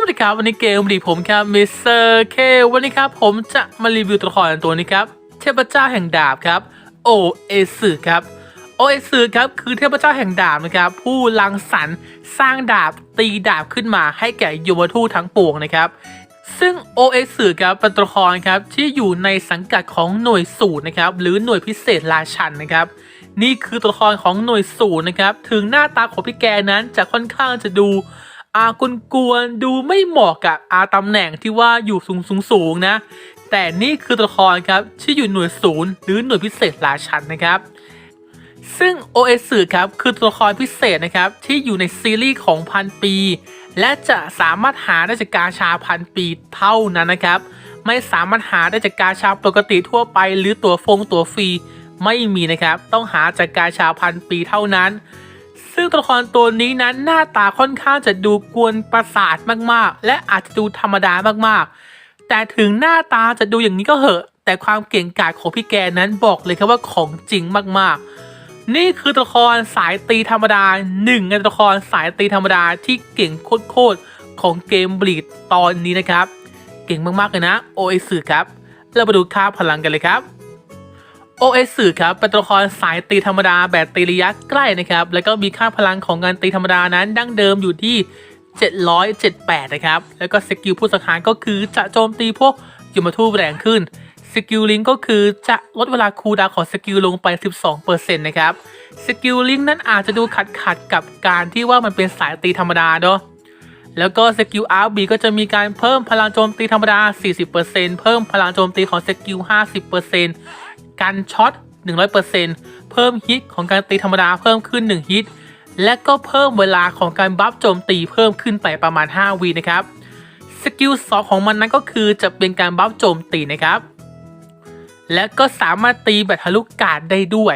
วัสดีครับ วันนี้เกมดีผมครับมิสเตอร์เควันนี้ครับ ผมจะมารีวิวตัวละครตัวนี้ครับ เทพเจ้าแห่งดาบครับ โอเอสึครับ โอเอสึครับคือเทพเจ้าแห่งดาบนะครับ ผู้รังสรรค์สร้างดาบตีดาบขึ้นมาให้แก่ยมทูทั้งปวงนะครับซึ่ง OS สื่อครับเป็นตัวละครครับที่อยู่ในสังกัดของหน่วยสูตรนะครับหรือหน่วยพิเศษราชันนะครับ นี่คือตัวละครของหน่วยสูตรนะครับ ถึงหน้าตาของพี่แกนั้นจะค่อนข้างจะดู อากุนกวนๆดูไม่เหมาะกับอาตำแหน่งที่ว่าอยู่สูงสูงสูงนะ แต่นี่คือตัวละครครับที่อยู่หน่วยศูนย์หรือหน่วยพิเศษราชันนะครับ ซึ่ง OS สื่อครับคือตัวละครพิเศษนะครับที่อยู่ในซีรีส์ของพันปี และจะสามารถหาได้จากกาชาพันปีเท่านั้นนะครับ ไม่สามารถหาได้จากกาชาปกติทั่วไป หรือตัวฟงตัวฟรีไม่มีนะครับ ต้องหาจากกาชาพันปีเท่านั้น ซึ่งตัวละครตัวนี้นั้นหน้าตาค่อนข้างจะดูกวนประสาทมากๆ และอาจจะดูธรรมดามากๆ แต่ถึงหน้าตาจะดูอย่างนี้ก็เหอะ แต่ความเก่งกาจของพี่แกนั้นบอกเลยครับว่าของจริงมากๆ นี่คือตัวละครสายตีธรรมดาหนึ่งในตัวละครสายตีธรรมดาที่เก่งโคตรๆของเกมบลีดตอนนี้นะครับ เก่งมากๆเลยนะโอเอสึครับเรามาดูค่าพลังกันเลยครับ โอเอสึครับเป็นตัวละครสายตีธรรมดาแบบตีระยะใกล้นะครับ แล้วก็มีค่าพลังของการตีธรรมดานั้นดั้งเดิมอยู่ที่ 778 นะครับ แล้วก็สกิลผู้สังหารก็คือจะโจมตีพวกยมทูแรงขึ้น สกิลลิงก็คือจะลดเวลาคูลดาวของสกิลลงไป 12%นะครับ สกิลลิงนั้นอาจจะดูขัดขัดกับการที่ว่ามันเป็นสายตีธรรมดาเนาะ แล้วก็สกิลอาร์บีก็จะมีการเพิ่มพลังโจมตีธรรมดา 40%เพิ่มพลังโจมตีของสกิล 50% การช็อต 100%เพิ่มฮิตของการตีธรรมดาเพิ่มขึ้น 1 ฮิต และก็เพิ่มเวลาของการบัฟโจมตีเพิ่มขึ้นไปประมาณ 5วีนะครับ สกิล 2 ของมันนั้นก็คือจะเป็นการบัฟโจมตีนะครับและก็สามารถตีแบบทะลุกาดได้ด้วย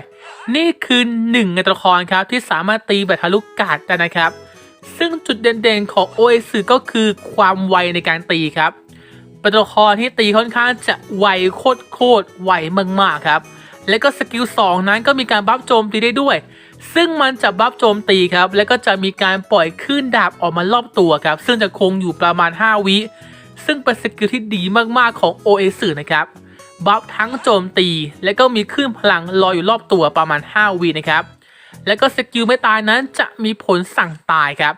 นี่คือหนึ่งในตัวละครครับที่สามารถตีแบบทะลุกาดได้นะครับ ซึ่งจุดเด่นๆของ OS ก็คือความไวในการตีครับ เป็นตัวละครที่ตีค่อนข้างจะไวโคตรโคตรไวมากๆครับ และก็สกิล2นั้นก็มีการบัฟโจมตีได้ด้วย ซึ่งมันจะบัฟโจมตีครับ แล้วก็จะมีการปล่อยคลื่นดาบออกมารอบตัวครับ ซึ่งจะคงอยู่ประมาณ 5 วิ ซึ่งเป็นสกิลที่ดีมากๆของ OS นะครับ บัฟทั้งโจมตี และก็มีคลื่นพลังลอยอยู่รอบตัวประมาณ 5 วินะครับ แล้วก็สกิลไม่ตายนั้นจะมีผลสั่งตายครับ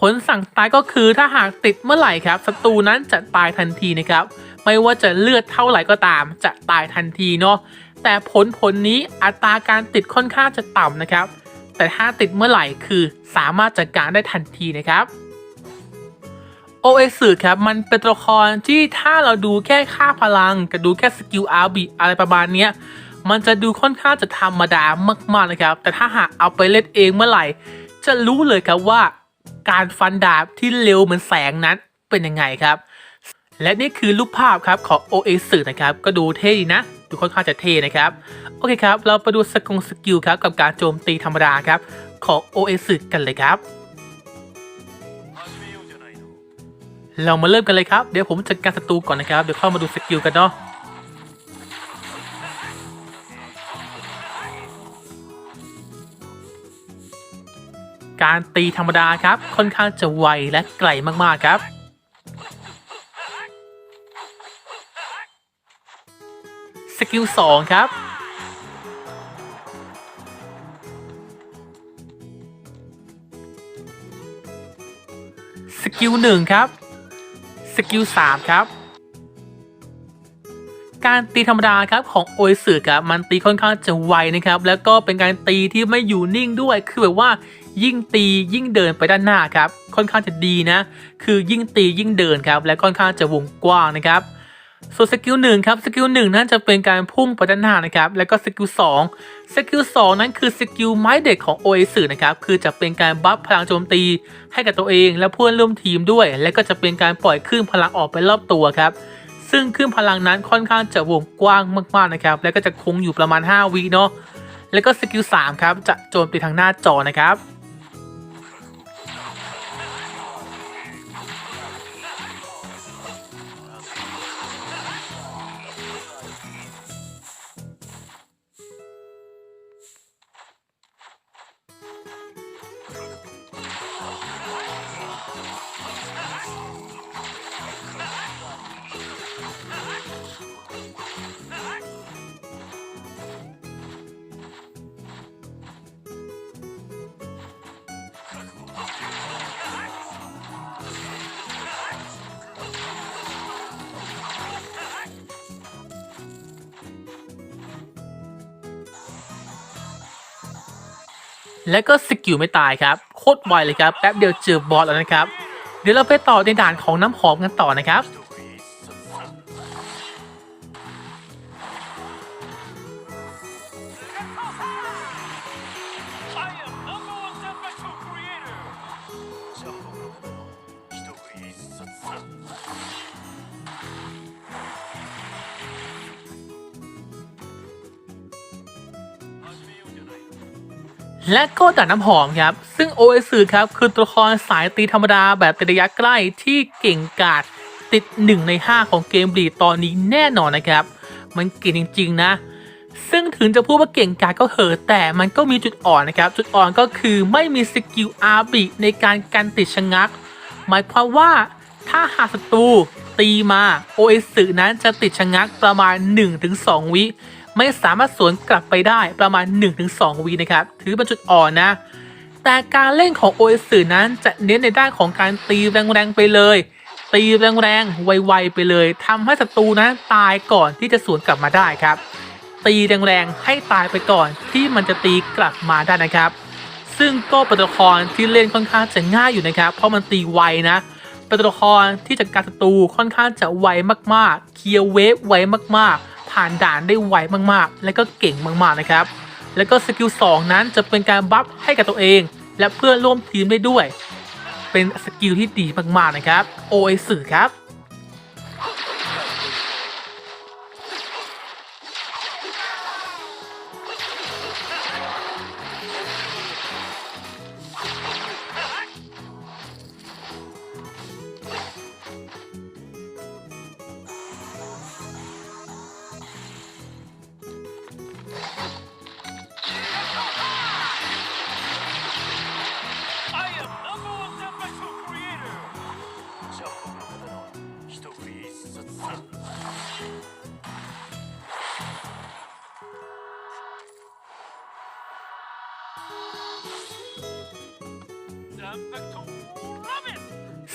ผลสั่งตายก็คือถ้าหากติดเมื่อไหร่ครับศัตรูนั้นจะตายทันทีนะครับ ไม่ว่าจะเลือดเท่าไหร่ก็ตาม จะตายทันทีเนาะแต่ผลผลนี้อัตราการติดค่อนข้างจะต่ำนะครับ แต่ถ้าติดเมื่อไหร่คือสามารถจัดการได้ทันทีนะครับ OS สื่อครับมันเป็นตัวละครที่ถ้าเราดูแค่ค่าพลังกับดูแค่สกิลอาร์บีอะไรประมาณเนี้ยมันจะดูค่อนข้างจะธรรมดามากๆนะครับ แต่ถ้าหากเอาไปเล่นเองเมื่อไหร่ จะรู้เลยครับว่า การฟันดาบที่เร็วเหมือนแสงนั้นเป็นยังไงครับ และนี่คือรูปภาพครับของ OS สื่อนะครับก็ดูเท่ดีนะ ดูค่อนข้างจะเท่นะครับ โอเคครับ เราไปดูสกงสกิลครับกับการโจมตีธรรมดาครับของ OS สื่อกันเลยครับ เรามาเริ่มกันเลยครับ เดี๋ยวผมจัดการศัตรูก่อนนะครับ เดี๋ยวเข้ามาดูสกิลกันเนาะ การตีธรรมดาครับ ค่อนข้างจะไวและไกลมากๆครับ สกิล 2 ครับ สกิล 1 ครับ สกิล 3 ครับ การตีธรรมดาครับของโอยสึครับมันตีค่อนข้างจะไวนะครับแล้วก็เป็นการตีที่ไม่อยู่นิ่งด้วยคือแบบว่า ยิ่งตียิ่งเดินไปด้านหน้าครับค่อนข้างจะดีนะ คือยิ่งตียิ่งเดินครับและค่อนข้างจะวงกว้างนะครับส่วนสกิลหนึ่งครับสกิลหนึ่งนั่นจะเป็นการพุ่งไปด้านหน้านะครับแล้วก็สกิลสองสกิลสองนั้นคือสกิลไม้เด็ดของโอเอสึนะครับคือจะเป็นการบัฟพลังโจมตีให้กับตัวเองและเพื่อนร่วมทีมด้วย และก็จะเป็นการปล่อยคลื่นพลังออกไปรอบตัวครับ ซึ่งคลื่นพลังนั้นค่อนข้างจะวงกว้างมากๆนะครับ แล้วก็จะคงอยู่ประมาณ 5 วิเนาะแล้วก็สกิล3ครับจะโจมตีทางหน้าจอนะครับ แล้วก็สกิลไม่ตายครับโคตรไวเลยครับแป๊บเดียวเจอบอสแล้วนะครับเดี๋ยวเราไปต่อในด่านของน้ำหอมกันต่อนะครับ และก็ดานน้ำหอมครับ ซึ่งโอเอสือครับคือตัวละครสายตีธรรมดาแบบตีระยะใกล้ที่เก่งกาจติด 1 ใน 5 ของเกมบลีตอนนี้แน่นอนนะครับ มันเก่งจริง ๆ นะ ซึ่งถึงจะพูดว่าเก่งกาจก็เหอะแต่มันก็มีจุดอ่อนนะครับ จุดอ่อนก็คือไม่มีสกิลอาร์บิในการกันติดชะงัก หมายความว่าถ้าหากศัตรูตีมาโอเอสึนั้นจะติดชะงักประมาณ 1-2 วิ ไม่สามารถสวนกลับไปได้ประมาณ 1-2วินะครับ ถือเป็นจุดอ่อนนะ แต่การเล่นของโอเอสึนั้นจะเน้นในด้านของการตีแรงๆไปเลย ตีแรงๆไวๆไปเลยทำให้ศัตรูนั้นตายก่อนที่จะสวนกลับมาได้ครับ ตีแรงๆให้ตายไปก่อนที่มันจะตีกลับมาได้นะครับ ซึ่งก็เป็นตัวละครที่เล่นค่อนข้างจะง่ายอยู่นะครับ เพราะมันตีไวนะเป็นตัวละครที่จัดการศัตรูค่อนข้างจะไวมากๆ เคลียร์เวฟไวมากๆ ผ่านด่านได้ไวมากๆ และก็เก่งมากๆนะครับ แล้วก็สกิล2นั้นจะเป็นการบัฟให้กับตัวเอง และเพื่อนร่วมทีมได้ด้วย เป็นสกิลที่ดีมากๆนะครับ โอเอสือครับ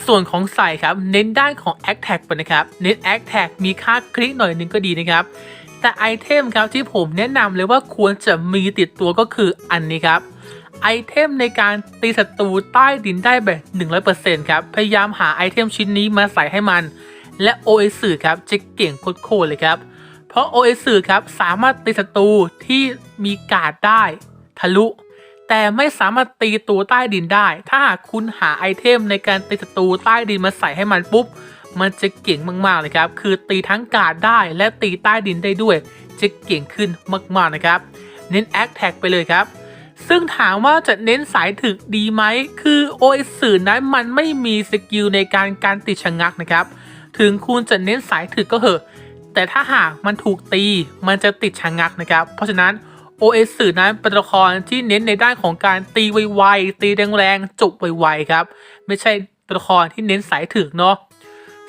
ส่วนของใส่ครับ เน้นด้านของ a c t a g ไปนะครับ เน้น a c t a g มีค่าคลิกหน่อยนึงก็ดีนะครับ แต่ไอเทมครับที่ผมแนะนำเลยว่าควรจะมีติดตัวก็คืออันนี้ครับไอเทมในการตีศัตรูใต้ดินได้แบบ 100%ครับ พยายามหาไอเทมชิ้นนี้มาใส่ให้มัน และ OS สื่อครับจะเก่งโคตรเลยครับ เพราะ OS สื่อครับสามารถตีศัตรูที่มีการ์ดได้ ทะลุ แต่ไม่สามารถตีตัวใต้ดินได้ ถ้าหากคุณหาไอเทมในการตีศัตรูใต้ดินมาใส่ให้มันปุ๊บ มันจะเก่งมากๆเลยครับ คือตีทั้งกาดได้และตีใต้ดินได้ด้วย จะเก่งขึ้นมากๆนะครับ เน้นแอคแท็กไปเลยครับ ซึ่งถามว่าจะเน้นสายถึกดีไหม คือโอเอสื่อนั้นมันไม่มีสกิลในการการติดชะงักนะครับ ถึงคุณจะเน้นสายถึกก็เหอะ แต่ถ้าหากมันถูกตี มันจะติดชะงักนะครับ เพราะฉะนั้น OS สื่อนั้นเป็นตัวละครที่เน้นในด้านของการตีไวๆตีแรงๆจบไวๆครับ ไม่ใช่ตัวละครที่เน้นสายถึกเนาะ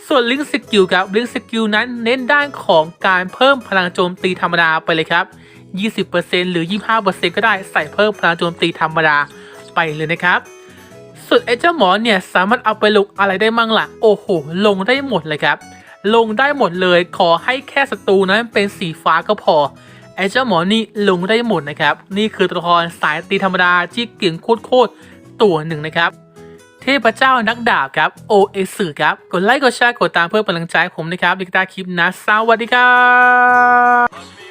ส่วนลิงสกิลครับลิงสกิลนั้นเน้นด้านของการเพิ่มพลังโจมตีธรรมดาไปเลยครับ 20%หรือ 25%ก็ได้ใส่เพิ่มพลังโจมตีธรรมดาไปเลยนะครับส่วนไอ้เจ้าหมอเนี่ยสามารถเอาไปลงอะไรได้มั่งล่ะ โอ้โห ลงได้หมดเลยครับ ลงได้หมดเลยขอให้แค่ศัตรูนั้นเป็นสีฟ้าก็พอ ไอ้เจ้าหมอนี่ลงได้หมดนะครับ นี่คือตัวละครสายตีธรรมดาที่เก่งโคตรๆตัวหนึ่งนะครับ เทพเจ้านักดาบครับโอเอสือครับ กดไลค์กดแชร์กดตามเพื่อเป็นกำลังใจผมนะครับในกาคลิปนะ สวัสดีครับ